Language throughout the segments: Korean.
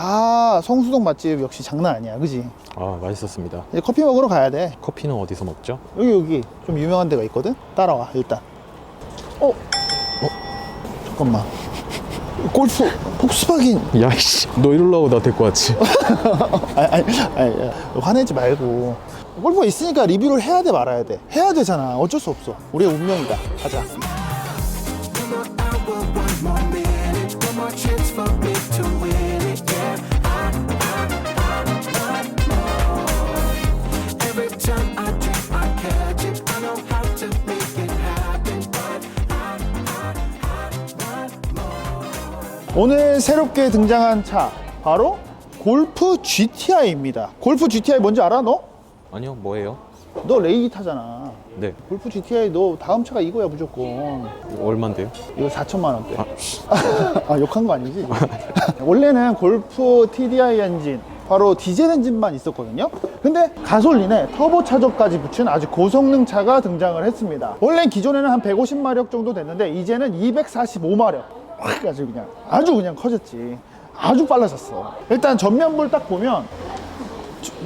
아 성수동 맛집 역시 장난 아니야. 그지? 아 맛있었습니다. 이제 커피 먹으러 가야 돼. 커피는 어디서 먹죠? 여기 여기. 좀 유명한 데가 있거든? 따라와 일단. 어? 잠깐만. 골프 폭스바겐 야이씨. 너 이럴라고 나 데리고 왔지. 아니 아니 아니 아니, 화내지 말고. 골프가 있으니까 리뷰를 해야 돼 말아야 돼. 해야 되잖아. 어쩔 수 없어. 우리의 운명이다. 가자 오늘 새롭게 등장한 차 바로 골프 GTI입니다. 골프 GTI 뭔지 알아 너? 아니요 뭐예요? 너 레이기 타잖아. 네. 골프 GTI 너 다음 차가 이거야 무조건. 얼만데요? 이거 4천만 원대. 아. 욕한 거 아니지? 원래는 골프 TDI 엔진 바로 디젤 엔진만 있었거든요. 근데 가솔린에 터보 차저까지 붙인 아주 고성능 차가 등장을 했습니다. 원래 기존에는 한 150마력 정도 됐는데 이제는 245마력 아주 그냥 아주 그냥 커졌지 아주 빨라졌어 일단 전면부를 딱 보면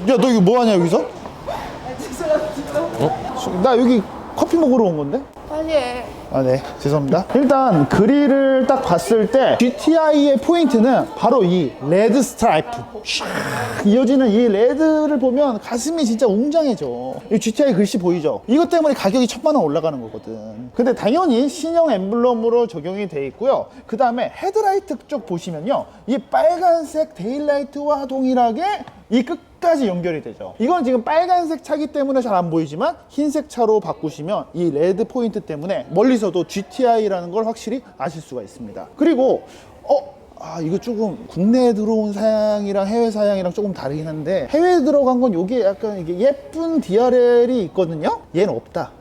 야 너 이거 뭐 하냐 여기서? 어? 나 여기 커피 먹으러 온 건데? 빨리 해. 아, 네. 죄송합니다. 일단 그릴을 딱 봤을 때 GTI의 포인트는 바로 이 레드 스트라이프. 샥 이어지는 이 레드를 보면 가슴이 진짜 웅장해져. 이 GTI 글씨 보이죠? 이것 때문에 가격이 천만 원 올라가는 거거든. 근데 당연히 신형 엠블럼으로 적용이 돼 있고요. 그 다음에 헤드라이트 쪽 보시면요. 이 빨간색 데일라이트와 동일하게 이 끝까지 연결이 되죠. 이건 지금 빨간색 차기 때문에 잘 안 보이지만 흰색 차로 바꾸시면 이 레드 포인트 때문에 멀리서도 GTI라는 걸 확실히 아실 수가 있습니다. 그리고 어? 아 이거 조금 국내에 들어온 사양이랑 해외 사양이랑 조금 다르긴 한데 해외에 들어간 건 요게 약간 이게 예쁜 DRL이 있거든요. 얘는 없다.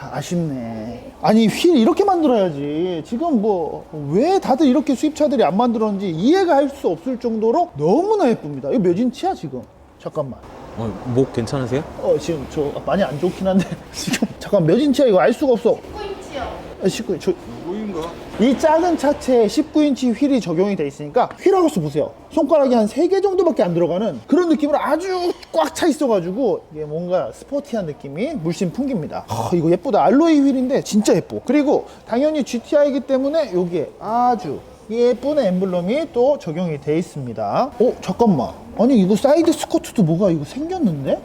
하, 아쉽네. 아니 휠 이렇게 만들어야지. 지금 뭐 왜 다들 이렇게 수입차들이 안 만들었는지 이해가 할 수 없을 정도로 너무나 예쁩니다. 이거 몇 인치야 지금? 잠깐만. 어, 목 괜찮으세요? 어 지금 저 많이 안 좋긴 한데 지금 잠깐 몇 인치야 이거 알 수가 없어. 9인치요. 19, 저, 이 작은 차체에 19인치 휠이 적용이 돼 있으니까 휠하고서 보세요. 손가락이 한 3개 정도밖에 안 들어가는 그런 느낌으로 아주 꽉 차 있어가지고 이게 뭔가 스포티한 느낌이 물씬 풍깁니다. 아, 이거 예쁘다. 알로이 휠인데 진짜 예뻐. 그리고 당연히 GTI이기 때문에 여기에 아주 예쁜 엠블럼이 또 적용이 돼 있습니다. 어, 잠깐만. 아니, 이거 사이드 스커트도 뭐가 이거 생겼는데?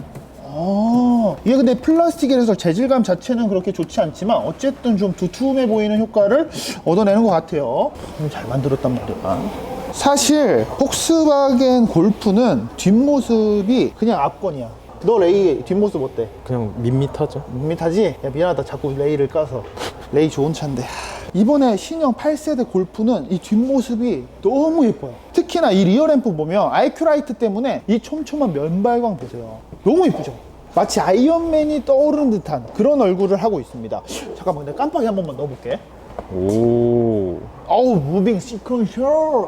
아, 이게 근데 플라스틱이라서 재질감 자체는 그렇게 좋지 않지만 어쨌든 좀 두툼해 보이는 효과를 얻어내는 것 같아요. 음, 잘 만들었단 말이야. 사실 폭스바겐 골프는 뒷모습이 그냥 앞건이야. 너 레이 뒷모습 어때? 그냥 밋밋하죠. 밋밋하지? 야 미안하다 자꾸 레이를 까서 레이 좋은 차인데 이번에 신형 8세대 골프는 이 뒷모습이 너무 예뻐요 특히나 이 리어램프 보면 IQ라이트 때문에 이 촘촘한 면발광 보세요 너무 예쁘죠? 마치 아이언맨이 떠오르는 듯한 그런 얼굴을 하고 있습니다. 잠깐만 내가 깜빡이 한 번만 넣어볼게. 오. 어우 무빙 시퀀셜.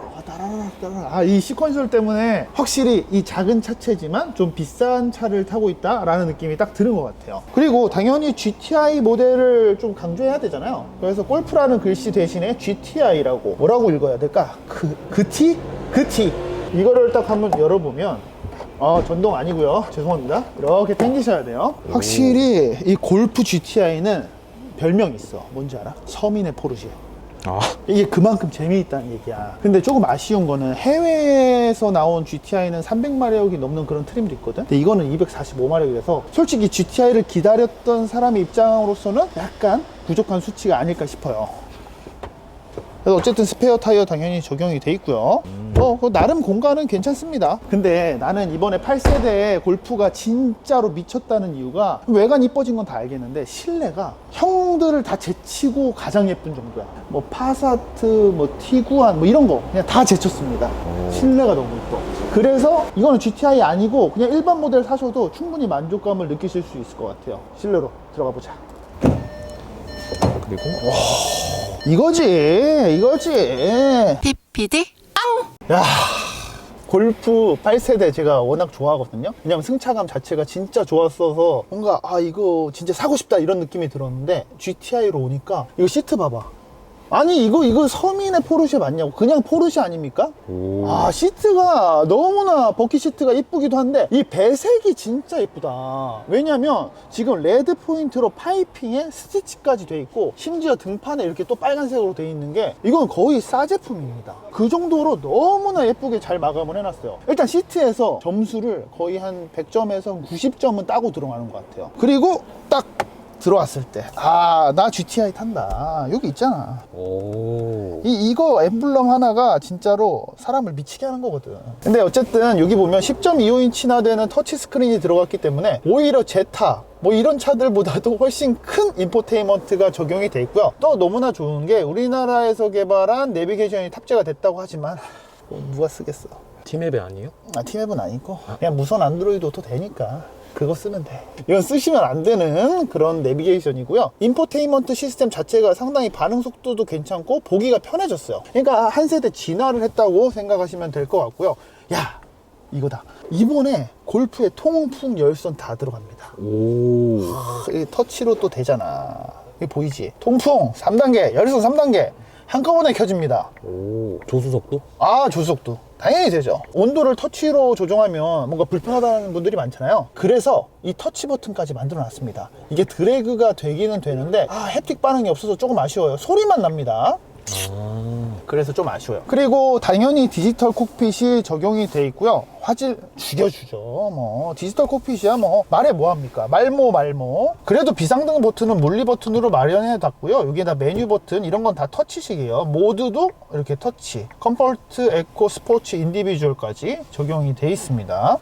아이 시퀀셜 때문에 확실히 이 작은 차체지만 좀 비싼 차를 타고 있다라는 느낌이 딱 드는 것 같아요. 그리고 당연히 GTI 모델을 좀 강조해야 되잖아요. 그래서 골프라는 글씨 대신에 GTI라고 뭐라고 읽어야 될까? 그, 그 티? 그 티. 이거를 딱 한번 열어보면 어, 전동 아니고요 죄송합니다 이렇게 당기셔야 돼요 확실히 이 골프 GTI는 별명이 있어 뭔지 알아? 서민의 포르쉐 아 이게 그만큼 재미있다는 얘기야. 근데 조금 아쉬운 거는 해외에서 나온 GTI는 300마력이 넘는 그런 트림도 있거든. 근데 이거는 245마력이라서 솔직히 GTI를 기다렸던 사람의 입장으로서는 약간 부족한 수치가 아닐까 싶어요. 그래서 어쨌든 스페어 타이어 당연히 적용이 돼 있고요. 어, 그 나름 공간은 괜찮습니다. 근데 나는 이번에 8세대 골프가 진짜로 미쳤다는 이유가 외관 이뻐진 건 다 알겠는데 실내가 형들을 다 제치고 가장 예쁜 정도야. 뭐 파사트, 뭐 티구안, 뭐 이런 거 그냥 다 제쳤습니다. 실내가 너무 이뻐. 그래서 이거는 GTI 아니고 그냥 일반 모델 사셔도 충분히 만족감을 느끼실 수 있을 것 같아요. 실내로 들어가 보자. 그리고 이거지, 이거지. PPD 야 골프 8세대 제가 워낙 좋아하거든요. 왜냐면 승차감 자체가 진짜 좋았어서 뭔가 아 이거 진짜 사고 싶다 이런 느낌이 들었는데 GTI로 오니까 이거 시트 봐봐 아니 이거 이거 서민의 포르쉐 맞냐고. 그냥 포르쉐 아닙니까? 오. 아 시트가 너무나 버킷 시트가 이쁘기도 한데 이 배색이 진짜 이쁘다. 왜냐면 지금 레드 포인트로 파이핑에 스티치까지 돼 있고 심지어 등판에 이렇게 또 빨간색으로 돼 있는 게 이건 거의 싸 제품입니다. 그 정도로 너무나 예쁘게 잘 마감을 해놨어요. 일단 시트에서 점수를 거의 한 100점에서 90점은 따고 들어가는 것 같아요. 그리고 딱 들어왔을 때 아 나 GTI 탄다 여기 있잖아 오. 이, 이거 엠블럼 하나가 진짜로 사람을 미치게 하는 거거든. 근데 어쨌든 여기 보면 10.25인치나 되는 터치 스크린이 들어갔기 때문에 오히려 제타, 뭐 이런 차들보다도 훨씬 큰 인포테인먼트가 적용이 돼 있고요. 또 너무나 좋은 게 우리나라에서 개발한 내비게이션이 탑재가 됐다고 하지만 뭐 누가 쓰겠어. 팀앱이 아니에요? 아, 팀앱은 아니고 그냥 무선 안드로이드 오토 되니까 그거 쓰면 돼. 이건 쓰시면 안 되는 그런 내비게이션이고요. 인포테인먼트 시스템 자체가 상당히 반응 속도도 괜찮고 보기가 편해졌어요. 그러니까 한 세대 진화를 했다고 생각하시면 될 것 같고요. 야, 이거다. 이번에 골프에 통풍 열선 다 들어갑니다. 오. 이 터치로 또 되잖아. 이거 보이지? 통풍 3단계, 열선 3단계 한꺼번에 켜집니다. 오. 조수석도? 아 조수석도 당연히 되죠. 온도를 터치로 조정하면 뭔가 불편하다는 분들이 많잖아요. 그래서 이 터치 버튼까지 만들어 놨습니다. 이게 드래그가 되기는 되는데 아 햅틱 반응이 없어서 조금 아쉬워요. 소리만 납니다. 아. 그래서 좀 아쉬워요. 그리고 당연히 디지털 콕핏이 적용이 돼 있고요. 화질 죽여주죠. 뭐 디지털 콕핏이야 뭐. 말해 뭐합니까? 말모 말모. 그래도 비상등 버튼은 물리 버튼으로 마련해 놨고요. 여기에다 메뉴 버튼 이런 건 다 터치식이에요. 모드도 이렇게 터치. 컴포트 에코 스포츠 인디비주얼까지 적용이 돼 있습니다.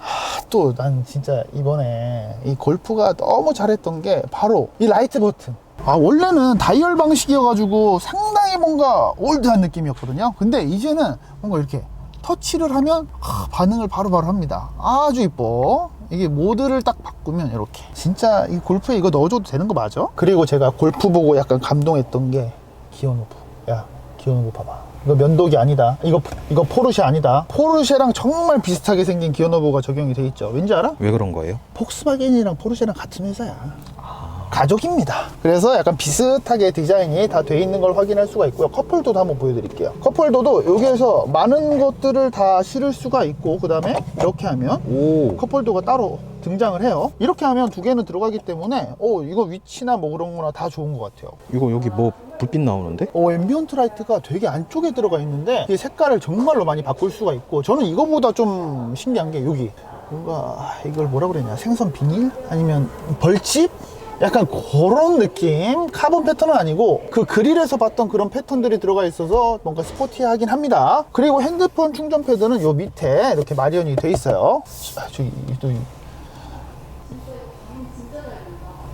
또 난 진짜 이번에 이 골프가 너무 잘했던 게 바로 이 라이트 버튼 아 원래는 다이얼 방식이어가지고 상당히 뭔가 올드한 느낌이었거든요. 근데 이제는 뭔가 이렇게 터치를 하면 아, 반응을 바로 바로 합니다. 아주 이뻐. 이게 모드를 딱 바꾸면 이렇게. 진짜 이 골프에 이거 넣어줘도 되는 거 맞아? 그리고 제가 골프 보고 약간 감동했던 게 기어노브. 야 기어노브 봐봐. 이거 면도기 아니다. 이거 이거 포르쉐 아니다. 포르쉐랑 정말 비슷하게 생긴 기어노브가 적용이 돼 있죠. 왠지 알아? 왜 그런 거예요? 폭스바겐이랑 포르쉐랑 같은 회사야. 가족입니다. 그래서 약간 비슷하게 디자인이 다 돼 있는 걸 확인할 수가 있고요. 컵홀더도 한번 보여드릴게요. 컵홀더도 여기에서 많은 것들을 다 실을 수가 있고, 그 다음에 이렇게 하면 오. 컵홀더가 따로 등장을 해요. 이렇게 하면 두 개는 들어가기 때문에, 오, 이거 위치나 뭐 그런 거나 다 좋은 것 같아요. 이거 여기 뭐 불빛 나오는데? 어, 앰비언트 라이트가 되게 안쪽에 들어가 있는데 이 색깔을 정말로 많이 바꿀 수가 있고 저는 이거보다 좀 신기한 게 여기 뭔가 이걸 뭐라 그랬냐 생선 비닐 아니면 벌집 약간 그런 느낌? 카본 패턴은 아니고 그 그릴에서 봤던 그런 패턴들이 들어가 있어서 뭔가 스포티하긴 합니다. 그리고 핸드폰 충전 패드는 요 밑에 이렇게 마련이 돼 있어요. 아, 저기 또 이-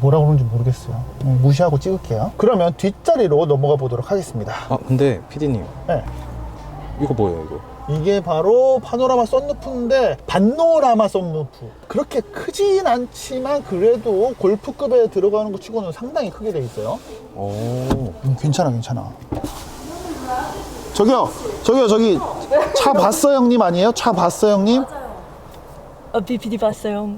뭐라 그러는지 모르겠어요. 음, 무시하고 찍을게요. 그러면 뒷자리로 넘어가 보도록 하겠습니다. 아 근데 피디님. 네. 이거 뭐예요 이거? 이게 바로 파노라마 썬루프인데 반노라마 썬루프 그렇게 크진 않지만 그래도 골프급에 들어가는 것 치고는 상당히 크게 돼 있어요 오. 음, 괜찮아 괜찮아 저기요 저기요 저기 차 봤어 형님 아니에요? 차 봤어 형님? 어, BPD 봤어요.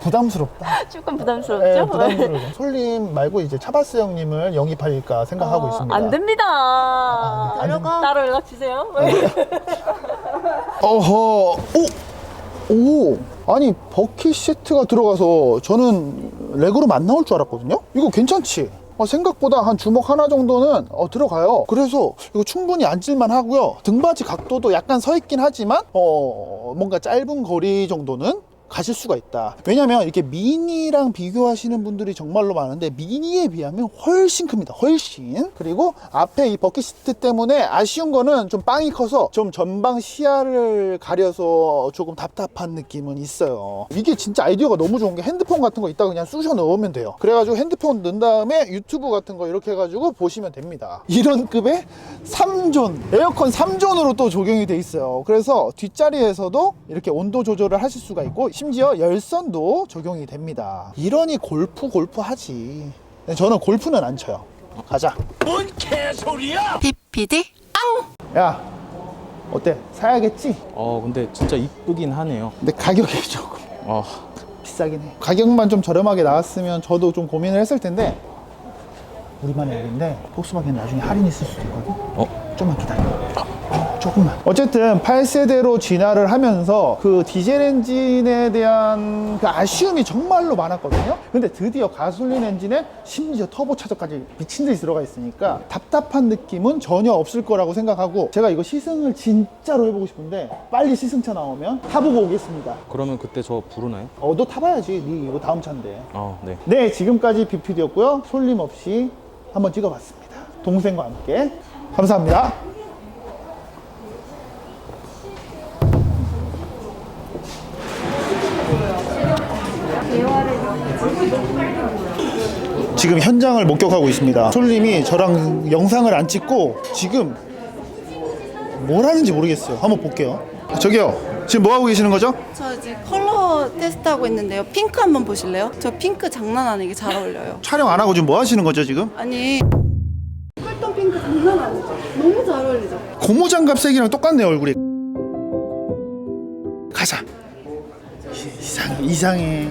부담스럽다 조금 네, 부담스럽죠? 부담스러워 솔님 말고 이제 차바스 형님을 영입할까 생각하고 어, 있습니다 안 됩니다. 안 됩니다. 따로 연락 주세요. 어허, 오, 오, 아니 버킷 시트가 들어가서 저는 레그룸 안 나올 줄 알았거든요. 이거 괜찮지? 어, 생각보다 한 주먹 하나 정도는 어, 들어가요. 그래서 이거 충분히 앉을만 하고요. 등받이 각도도 약간 서 있긴 하지만 어, 뭔가 짧은 거리 정도는 가실 수가 있다. 왜냐면 이렇게 미니랑 비교하시는 분들이 정말로 많은데 미니에 비하면 훨씬 큽니다. 훨씬. 그리고 앞에 이 버킷시트 때문에 아쉬운 거는 좀 빵이 커서 좀 전방 시야를 가려서 조금 답답한 느낌은 있어요. 이게 진짜 아이디어가 너무 좋은 게 핸드폰 같은 거 있다가 그냥 쑤셔 넣으면 돼요. 그래가지고 핸드폰 넣은 다음에 유튜브 같은 거 이렇게 해가지고 보시면 됩니다. 이런 급의 3존, 에어컨 3존으로 또 적용이 돼 있어요. 그래서 뒷자리에서도 이렇게 온도 조절을 하실 수가 있고 심지어 열선도 적용이 됩니다. 이러니 골프 골프 하지. 근데 저는 골프는 안 쳐요. 가자. BPD 야, 어때? 사야겠지? 어 근데 진짜 이쁘긴 하네요. 근데 가격이 조금 아 비싸긴 해. 가격만 좀 저렴하게 나왔으면 저도 좀 고민을 했을 텐데 우리만의 얘기인데 폭스바겐 나중에 할인 있을 수도 있거든. 어? 좀만 기다려. 어, 조금만. 어쨌든 8세대로 진화를 하면서 그 디젤 엔진에 대한 그 아쉬움이 정말로 많았거든요. 근데 드디어 가솔린 엔진에 심지어 터보 차저까지 미친 듯이 들어가 있으니까 답답한 느낌은 전혀 없을 거라고 생각하고 제가 이거 시승을 진짜로 해보고 싶은데 빨리 시승차 나오면 타보고 오겠습니다. 그러면 그때 저 부르나요? 어, 너 타봐야지. 네 이거 다음 차인데. 아, 네. 네, 지금까지 비피디였고요. 솔림 없이 한번 찍어봤습니다. 동생과 함께. 감사합니다. 지금 현장을 목격하고 있습니다. 솔님이 저랑 영상을 안 찍고 지금 뭘 하는지 모르겠어요. 한번 볼게요. 저기요. 지금 뭐 하고 계시는 거죠? 저 이제 컬러 테스트하고 있는데요. 핑크 한번 보실래요? 저 핑크 장난 아니게 잘 어울려요. 촬영 안 하고 지금 뭐 하시는 거죠, 지금? 아니 꿀떡 핑크 장난 아니죠? 너무 잘 어울리죠? 고무장갑 색이랑 똑같네 얼굴이 가자 이- 이상해 이상해